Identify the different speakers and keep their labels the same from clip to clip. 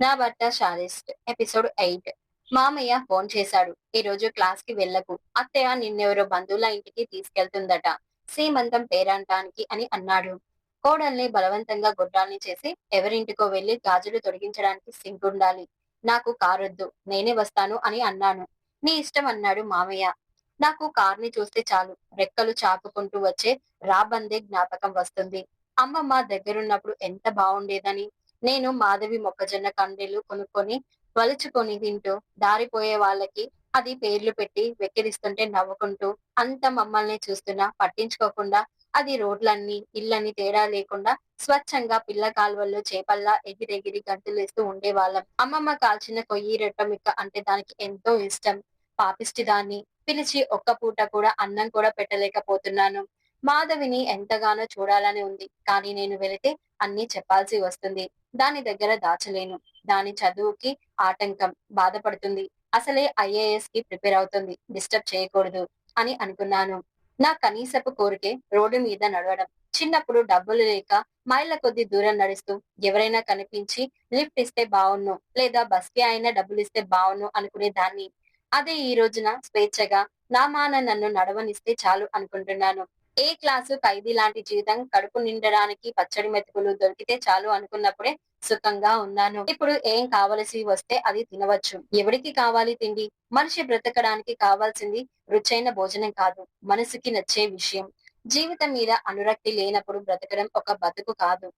Speaker 1: నా భర్త షారిస్ట్ ఎపిసోడ్ ఎయిట్. మామయ్య ఫోన్ చేశాడు. ఈ రోజు క్లాస్కి వెళ్ళకు. అత్తయ్య నిన్నెవరో బంధువుల ఇంటికి తీసుకెళ్తుందట. సీమంతం పేరంటానికి అని అన్నాడు. కోడల్ని బలవంతంగా గొడ్రాల్ని చేసి ఎవరింటికో వెళ్ళి గాజులు తొడిగించడానికి సింకుండాలి నాకు కారొద్దు. నేనే వస్తాను అని అన్నాను. నీ ఇష్టం అన్నాడు మామయ్య. నాకు కార్ని చూస్తే చాలు. రెక్కలు చాపుకుంటూ వచ్చే రాబందే జ్ఞాపకం వస్తుంది. అమ్మమ్మ దగ్గరున్నప్పుడు ఎంత బాగుండేదని నేను మాధవి మొక్కజొన్న కండీలు కొనుక్కొని వలుచుకొని తింటూ దారిపోయే వాళ్ళకి అది పేర్లు పెట్టి వెక్కిరిస్తుంటే నవ్వుకుంటూ అంత మమ్మల్ని చూస్తున్నా పట్టించుకోకుండా అది రోడ్లన్నీ ఇళ్ళని తేడా లేకుండా స్వచ్ఛంగా పిల్ల కాలువల్లో చేపల్లా ఎగిరెగిరి గంతులేస్తూ ఉండేవాళ్ళం. అమ్మమ్మ కాల్చిన కొయ్యి రెట్టమిక్క అంటే దానికి ఎంతో ఇష్టం. పాపిష్టి దాన్ని పిలిచి ఒక్క పూట కూడా అన్నం కూడా పెట్టలేకపోతున్నాను. మాధవిని ఎంతగానో చూడాలని ఉంది. కానీ నేను వెళితే అన్ని చెప్పాల్సి వస్తుంది. దాని దగ్గర దాచలేను. దాని చదువుకి ఆటంకం బాధపడుతుంది. అసలే ఐఏఎస్కి ప్రిపేర్ అవుతుంది. డిస్టర్బ్ చేయకూడదు అని అనుకున్నాను. నా కనీసపు కోరికే రోడ్డు మీద నడవడం. చిన్నప్పుడు డబ్బులు లేక మైళ్ళ కొద్ది దూరం నడుస్తూ ఎవరైనా కనిపించి లిఫ్ట్ ఇస్తే బావును లేదా బస్కి అయినా డబ్బులు ఇస్తే బావును అనుకునే దాన్ని. అదే ఈ రోజున స్వేచ్ఛగా నా మాన నన్ను నడవనిస్తే చాలు అనుకుంటున్నాను. ఏ క్లాసు ఖైదీ లాంటి జీవితం కడుపు నిండడానికి పచ్చడి మెతుకులు దొరికితే చాలు అనుకున్నప్పుడే సుఖంగా ఉన్నాను. ఇప్పుడు ఏం కావలసి వస్తే అది తినవచ్చు. ఎవరికి కావాలి తిండి? మనిషి బ్రతకడానికి కావాల్సింది రుచైన భోజనం కాదు మనసుకి నచ్చే విషయం. జీవితం మీద అనురక్తి లేనప్పుడు బ్రతకడం ఒక బతుకు కాదు.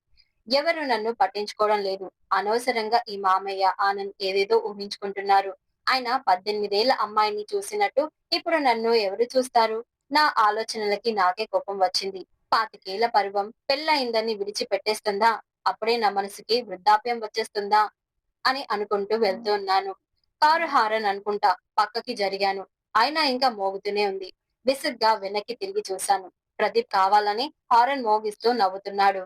Speaker 1: ఎవరు నన్ను పట్టించుకోవడం లేదు. అనవసరంగా ఈ మామయ్య ఆనంద్ ఏదేదో ఊహించుకుంటున్నారు. ఆయన పద్దెనిమిదేళ్ళ అమ్మాయిని చూసినట్టు ఇప్పుడు నన్ను ఎవరు చూస్తారు? నా ఆలోచనలకి నాకే కోపం వచ్చింది. పాతికేళ్ళ పర్వం పెళ్ళయిందని విడిచిపెట్టేస్తుందా? అప్పుడే నా మనసుకి వృద్ధాప్యం వచ్చేస్తుందా? అని అనుకుంటూ వెళ్తున్నాను కారు హారన్ అనుకుంటా పక్కకి జరిగాను. అయినా ఇంకా మోగుతూనే ఉంది. విసుగ్గా వెనక్కి తిరిగి చూశాను. ప్రదీప్ కావాలని హారన్ మోగిస్తూ నవ్వుతున్నాడు.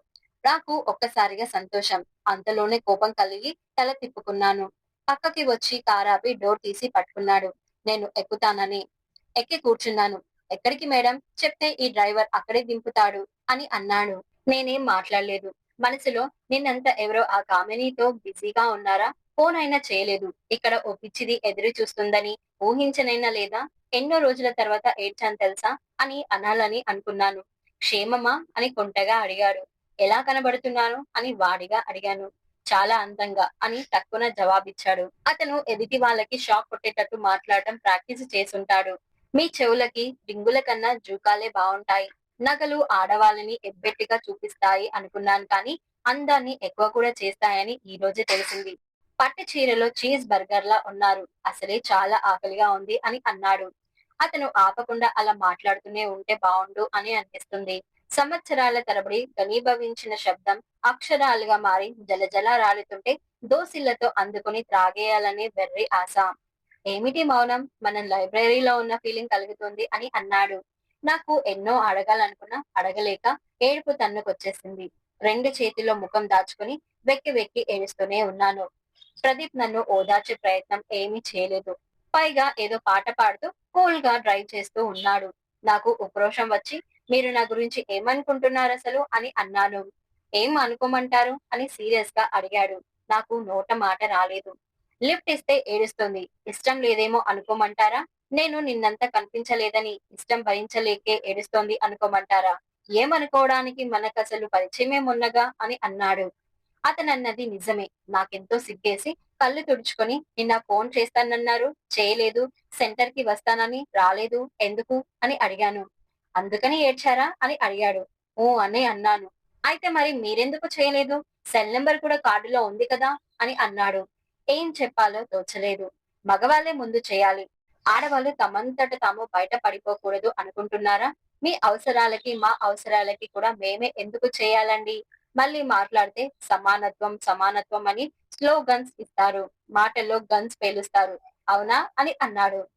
Speaker 1: నాకు ఒక్కసారిగా సంతోషం. అంతలోనే కోపం కలిగి తల తిప్పుకున్నాను. పక్కకి వచ్చి కారాపి డోర్ తీసి పట్టుకున్నాడు. నేను ఎక్కుతానని. ఎక్కి కూర్చున్నాను. ఎక్కడికి మేడం? చెప్తే ఈ డ్రైవర్ అక్కడే దింపుతాడు అని అన్నాడు. నేనేం మాట్లాడలేదు. మనసులో నిన్నంత ఎవరో ఆ కామినీతో బిజీగా ఉన్నారా? ఫోన్ అయినా చేయలేదు. ఇక్కడ ఓ పిచ్చిది ఎదురు చూస్తుందని ఊహించనైనా లేదా? ఎన్నో రోజుల తర్వాత ఏడ్చాను తెలుసా? అని అనాలని అనుకున్నాను. క్షేమమా? అని కొంటగా అడిగాడు ఎలా కనబడుతున్నాను? అని వాడిగా అడిగాను. చాలా అందంగా అని తక్కువ జవాబిచ్చాడు. అతను ఎదుటి వాళ్ళకి షాక్ కొట్టేటట్టు మాట్లాడటం ప్రాక్టీస్ చేసుంటాడు మీ చెవులకి రింగుల కన్నా జూకాలే బాగుంటాయి నగలు ఆడవాళ్ళని ఎబ్బెట్టిగా చూపిస్తాయి అనుకున్నాను కానీ అందాన్ని ఎక్కువ కూడా చేస్తాయని ఈ రోజే తెలిసింది. పట్టు చీరలో చీజ్ బర్గర్ లా ఉన్నారు. అసలే చాలా ఆకలిగా ఉంది అని అన్నాడు. అతను ఆపకుండా అలా మాట్లాడుతూనే ఉంటే బాగుండు అని అనిపిస్తుంది. సంవత్సరాల తరబడి ఘనీభవించిన శబ్దం అక్షరాలుగా మారి జలజల రాలుతుంటే దోసిళ్ళతో అందుకుని త్రాగేయాలనే వెర్రి ఆశ. ఏమిటి మౌనం? మనం లైబ్రరీలో ఉన్న ఫీలింగ్ కలుగుతుంది అని అన్నాడు. నాకు ఎన్నో అడగాలనుకున్నా అడగలేక ఏడుపు తన్నుకొచ్చేసింది. రెండు చేతిలో ముఖం దాచుకుని వెక్కి వెక్కి ఏడుస్తూనే ఉన్నాను. ప్రదీప్ నన్ను ఓదార్చే ప్రయత్నం ఏమీ చేయలేదు. పైగా ఏదో పాట పాడుతూ కూల్గా డ్రైవ్ చేస్తూ ఉన్నాడు. నాకు ఉక్రోషం వచ్చి మీరు నా గురించి ఏమనుకుంటున్నారు అసలు? అని అన్నాను. ఏం అనుకోమంటారు? అని సీరియస్గా అడిగాడు. నాకు నోట మాట రాలేదు. లిఫ్ట్ ఇస్తే ఏడుస్తుంది. ఇష్టం లేదేమో అనుకోమంటారా? నేను నిన్నంతా కనిపించలేదని ఇష్టం భరించలేకే ఏడుస్తోంది అనుకోమంటారా? ఏమనుకోవడానికి మనకు అసలు పరిచయమేమున్నగా అని అన్నాడు. అతనన్నది నిజమే. నాకెంతో సిగ్గేసి కళ్ళు తుడుచుకొని నిన్న ఫోన్ చేస్తానన్నారు. చేయలేదు. సెంటర్కి వస్తానని రాలేదు. ఎందుకు? అని అడిగాను. అందుకని ఏడ్చారా? అని అడిగాడు. ఓ అని అన్నాను. అయితే మరి మీరెందుకు చేయలేదు? సెల్ నెంబర్ కూడా కార్డులో ఉంది కదా? అని అన్నాడు. ఏం చెప్పాలో తోచలేదు. మగవాళ్ళే ముందు చేయాలి. ఆడవాళ్ళు తమంతట తాము బయట పడిపోకూడదు అనుకుంటున్నారా? మీ అవసరాలకి మా అవసరాలకి కూడా మేమే ఎందుకు చేయాలండి? మళ్ళీ మాట్లాడితే సమానత్వం సమానత్వం అని స్లో గన్స్ ఇస్తారు. మాటల్లో గన్స్ పేలుస్తారు. అవునా? అని అన్నాడు.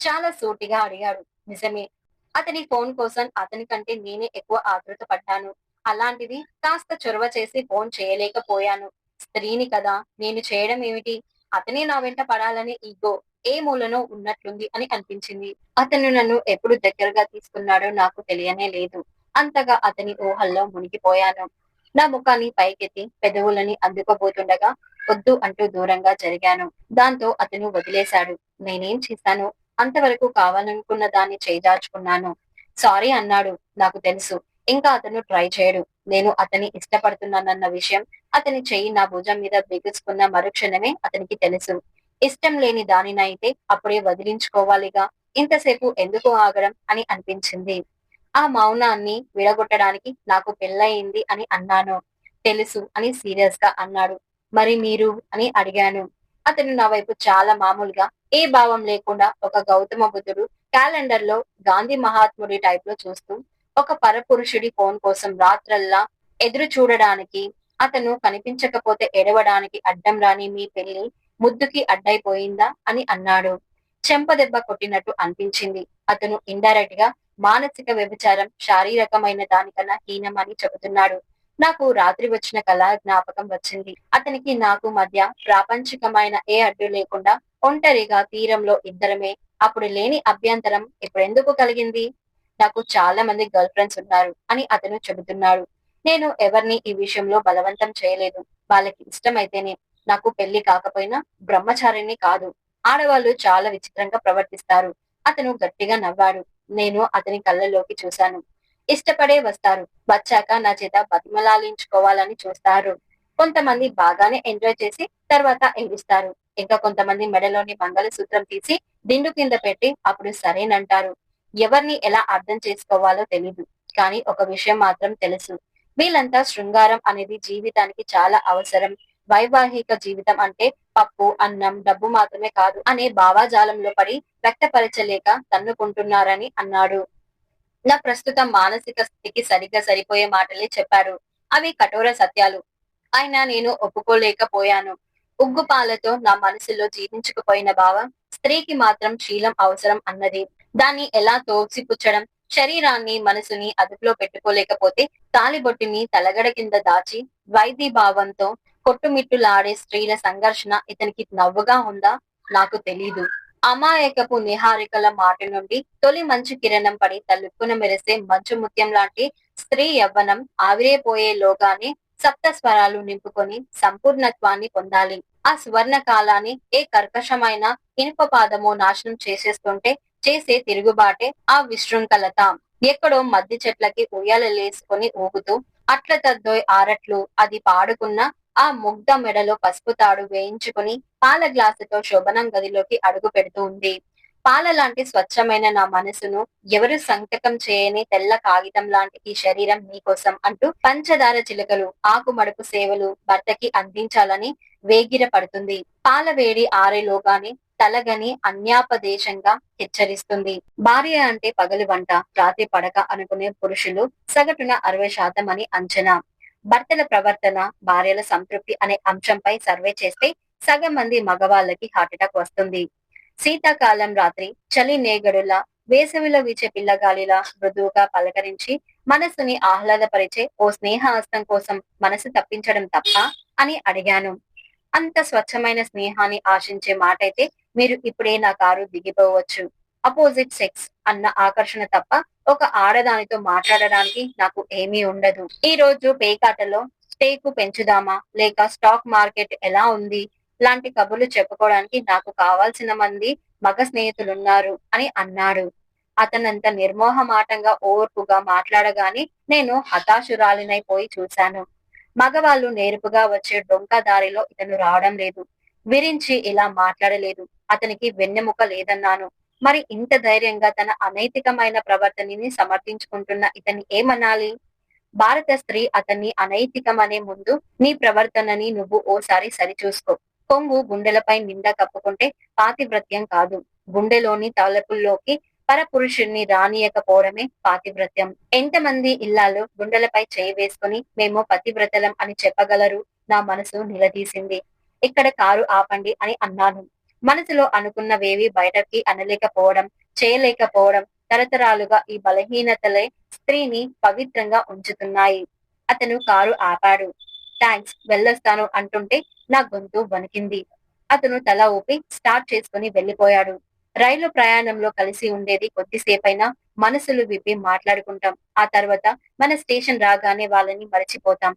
Speaker 1: చాలా సూటిగా అడిగాడు. నిజమే. అతని ఫోన్ కోసం అతని కంటే నేనే ఎక్కువ ఆతృత పడ్డాను. అలాంటిది కాస్త చొరవ చేసి ఫోన్ చేయలేకపోయాను. స్త్రీని కదా నేను చేయడం ఏమిటి? అతనే నా వెంట పడాలనే ఈగో ఏ మూలనో ఉన్నట్లుంది అని అనిపించింది. అతను నన్ను ఎప్పుడు దగ్గరగా తీసుకున్నాడో నాకు తెలియనే లేదు. అంతగా అతని ఊహల్లో మునిగిపోయాను. నా ముఖాన్ని పైకెత్తి పెదవులని అందుకోబోతుండగా వద్దు అంటూ దూరంగా జరిగాను. దాంతో అతను వదిలేశాడు. నేనేం చేశాను? అంతవరకు కావాలనుకున్న దాన్ని చేజార్చుకున్నాను. సారీ అన్నాడు. నాకు తెలుసు. ఇంకా అతను ట్రై చేయడు. నేను అతని ఇష్టపడుతున్నానన్న విషయం అతని చెయ్యి నా భుజం మీద బిగుసుకున్న మరుక్షణమే అతనికి తెలుసు. ఇష్టం లేని దానినైతే అప్పుడే వదిలించుకోవాలిగా. ఇంతసేపు ఎందుకు ఆగడం అని అనిపించింది. ఆ మౌనాన్ని విడగొట్టడానికి నాకు పెళ్ళయింది అని అన్నాను. తెలుసు అని సీరియస్గా అన్నాడు. మరి మీరు? అని అడిగాను. అతను నా వైపు చాలా మామూలుగా ఏ భావం లేకుండా ఒక గౌతమ బుద్ధుడు క్యాలెండర్లో గాంధీ మహాత్ముడి టైప్లో చూస్తూ ఒక పరపురుషుడి ఫోన్ కోసం రాత్రల్లా ఎదురు చూడడానికి అతను కనిపించకపోతే ఎడవడానికి అడ్డం రాని మీ పెళ్ళి ముద్దుకి అడ్డైపోయిందా అని అన్నాడు. చెంపదెబ్బ కొట్టినట్టు అనిపించింది. అతను ఇండైరెక్ట్గా మానసిక వ్యభిచారం శారీరకమైన దానికన్నా హీనమని చెబుతున్నాడు. నాకు రాత్రి వచ్చిన కళ జ్ఞాపకం వచ్చింది. అతనికి నాకు మధ్య ప్రాపంచికమైన ఏ అడ్డు లేకుండా ఒంటరిగా తీరంలో ఇద్దరమే అప్పుడు లేని అభ్యంతరం ఇప్పుడెందుకు కలిగింది? నాకు చాలా మంది గర్ల్ ఫ్రెండ్స్ ఉన్నారు అని అతను చెబుతున్నాడు. నేను ఎవరిని ఈ విషయంలో బలవంతం చేయలేదు. వాళ్ళకి ఇష్టమైతేనే నాకు పెళ్ళి కాకపోయినా బ్రహ్మచారిని కాదు. ఆడవాళ్ళు చాలా విచిత్రంగా ప్రవర్తిస్తారు. అతను గట్టిగా నవ్వాడు. నేను అతని కళ్ళలోకి చూశాను. ఇష్టపడే వస్తారు. వచ్చాక నా చేత బతిమలాలించుకోవాలని చూస్తారు. కొంతమంది బాగానే ఎంజాయ్ చేసి తర్వాత ఏడుస్తారు. ఇంకా కొంతమంది మెడలోని మంగళసూత్రం తీసి దిండు కింద పెట్టి అప్పుడు సరేనంటారు. ఎవరిని ఎలా అర్థం చేసుకోవాలో తెలీదు. కానీ ఒక విషయం మాత్రం తెలుసు. వీళ్ళంతా శృంగారం అనేది జీవితానికి చాలా అవసరం. వైవాహిక జీవితం అంటే పప్పు అన్నం డబ్బు మాత్రమే కాదు అనే భావాజాలంలో పడి వ్యక్తపరచలేక తన్నుకుంటున్నారని అన్నాడు. నా ప్రస్తుత మానసిక స్థితికి సరిగ్గా సరిపోయే మాటలే చెప్పారు. అవి కఠోర సత్యాలు. అయినా నేను ఒప్పుకోలేకపోయాను. ఉగ్గు పాలతో నా మనసులో జీవించుకుపోయిన భావం స్త్రీకి మాత్రం శీలం అవసరం అన్నది. దాన్ని ఎలా తోసిపుచ్చడం శరీరాన్ని మనసుని అదుపులో పెట్టుకోలేకపోతే తాలిబొట్టిని తలగడ కింద దాచి వైద్య భావంతో కొట్టుమిట్టులాడే స్త్రీల సంఘర్షణ ఇతనికి నవ్వుగా ఉందా? నాకు తెలీదు. అమాయకపు నిహారికల మాట నుండి తొలి మంచు కిరణం పడి తలుక్కున మెరిసే మంచు ముత్యం లాంటి స్త్రీ యవ్వనం ఆవిరైపోయేలోగానే సప్త స్వరాలు నింపుకొని సంపూర్ణత్వాన్ని పొందాలి. ఆ సువర్ణ కాలాన్ని ఏ కర్కశమైన ఇనుప పాదమో నాశనం చేసేస్తుంటే చేసే తిరుగుబాటే ఆ విశృంఖలత. ఎక్కడో మద్ది చెట్లకి ఉయ్యాలలేసుకొని ఊగుతూ అట్ల తద్దోయ్ ఆరట్లు అది పాడుకున్న ఆ ముగ్ధ మెడలో పసుపు తాడు వేయించుకుని పాల గ్లాసుతో శోభనం గదిలోకి అడుగు పెడుతూ ఉంది. పాల లాంటి స్వచ్ఛమైన నా మనసును ఎవరు సంకటం చేయని తెల్ల కాగితం లాంటి ఈ శరీరం నీకోసం అంటూ పంచదార చిలుకలు ఆకుమడుపు సేవలు భర్తకి అందించాలని వేగిర పడుతుంది పాల వేడి ఆరేలోగానే తలగని అన్యాపదేశంగా హెచ్చరిస్తుంది. భార్య అంటే పగలు వంట రాత్రి పడక అనుకునే పురుషులు సగటున అరవై శాతం అని అంచనా. భర్తల ప్రవర్తన భార్యల సంతృప్తి అనే అంశంపై సర్వే చేస్తే సగం మంది మగవాళ్ళకి హార్ట్అటాక్ వస్తుంది. శీతాకాలం రాత్రి చలి నేగడులా వేసవిలో వీచే పిల్లగాలిలా మృదువుగా పలకరించి మనసుని ఆహ్లాదపరిచే ఓ స్నేహహస్తం కోసం మనసు తప్పించడం తప్ప అని అడిగాను. అంత స్వచ్ఛమైన స్నేహాన్ని ఆశించే మాటైతే మీరు ఇప్పుడే నా కారు దిగిపోవచ్చు అపోజిట్ సెక్స్ అన్న ఆకర్షణ తప్ప ఒక ఆడదానితో మాట్లాడడానికి నాకు ఏమీ ఉండదు. ఈ రోజు పేకాటలో స్టేకు పెంచుదామా? లేక స్టాక్ మార్కెట్ ఎలా ఉంది? లాంటి కబుర్లు చెప్పుకోవడానికి నాకు కావాల్సిన మంది మగ స్నేహితులున్నారు అని అన్నాడు. అతనంత నిర్మోహమాటంగా ఓర్పుగా మాట్లాడగానే నేను హతాశురాలినైపోయి చూశాను. మగవాళ్ళు నేర్పుగా వచ్చే డొంక దారిలో ఇతను రావడం లేదు. విరించి ఇలా మాట్లాడలేదు. అతనికి వెన్నెముక లేదన్నాను. మరి ఇంత ధైర్యంగా తన అనైతికమైన ప్రవర్తనని సమర్థించుకుంటున్న ఇతన్ని ఏమనాలి? భారత స్త్రీ అతన్ని అనైతికమనే ముందు నీ ప్రవర్తనని నువ్వు ఓసారి సరిచూసుకో. కొంగు గుండెలపై నిండా కప్పుకుంటే పాతివ్రత్యం కాదు. గుండెలోని తలపుల్లోకి పరపురుషుణ్ణి రానియకపోవడమే పాతివ్రత్యం. ఎంతమంది ఇల్లాలు గుండెలపై చేయి వేసుకుని మేము పతివ్రతలం అని చెప్పగలరు? నా మనసు నిలదీసింది. ఇక్కడ కారు ఆపండి అని అన్నాను. మనసులో అనుకున్నవేవి బయటకి అనలేకపోవడం చేయలేకపోవడం తరతరాలుగా ఈ బలహీనతలే స్త్రీని పవిత్రంగా ఉంచుతున్నాయి. అతను కారు ఆపాడు. థ్యాంక్స్ వెళ్ళొస్తాను అంటుంటే నా గొంతు వణికింది. అతను తల ఊపి స్టార్ట్ చేసుకుని వెళ్ళిపోయాడు రైలు ప్రయాణంలో కలిసి ఉండేది కొద్దిసేపైనా మనసులు విప్పి మాట్లాడుకుంటాం. ఆ తర్వాత మన స్టేషన్ రాగానే వాళ్ళని మరచిపోతాం.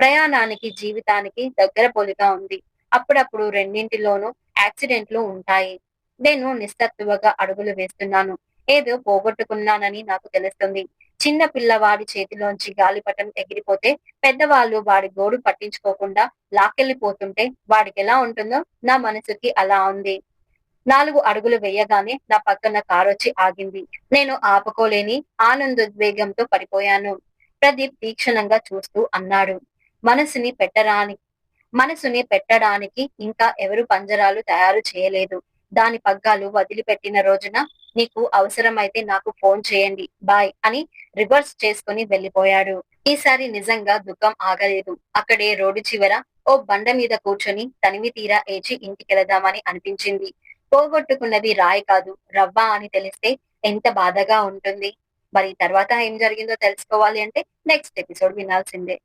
Speaker 1: ప్రయాణానికి జీవితానికి దగ్గర పోలిక ఉంది. అప్పుడప్పుడు రెండింటిలోనూ యాక్సిడెంట్లు ఉంటాయి. నేను నిస్తత్వగా అడుగులు వేస్తున్నాను. ఏదో పోగొట్టుకున్నానని నాకు తెలుస్తుంది. చిన్న పిల్లవాడి చేతిలోంచి గాలిపటం ఎగిరిపోతే పెద్దవాళ్ళు వాడి గోడు పట్టించుకోకుండా లాక్కెళ్ళిపోతుంటే వాడికి ఎలా ఉంటుందో నా మనసుకి అలా ఉంది. నాలుగు అడుగులు వేయగానే నా పక్కన కారొచ్చి ఆగింది. నేను ఆపుకోలేని ఆనందోద్వేగంతో పడిపోయాను. ప్రదీప్ తీక్షణంగా చూస్తూ అన్నాడు. మనసుని పెట్టరాని మనసుని పెట్టడానికి ఇంకా ఎవరు పంజరాలు తయారు చేయలేదు. దాని పగ్గాలు వదిలిపెట్టిన రోజున నీకు అవసరమైతే నాకు ఫోన్ చేయండి బాయ్ అని రివర్స్ చేసుకుని వెళ్ళిపోయాడు ఈసారి నిజంగా దుఃఖం ఆగలేదు. అక్కడే రోడ్డు చివర ఓ బండ మీద కూర్చొని తనివి తీరా ఏచి ఇంటికెళదామని అనిపించింది. పోగొట్టుకున్నది రాయి కాదు రవ్వ అని తెలిస్తే ఎంత బాధగా ఉంటుంది. మరి తర్వాత ఏం జరిగిందో తెలుసుకోవాలి అంటే నెక్స్ట్ ఎపిసోడ్ వినాల్సిందే.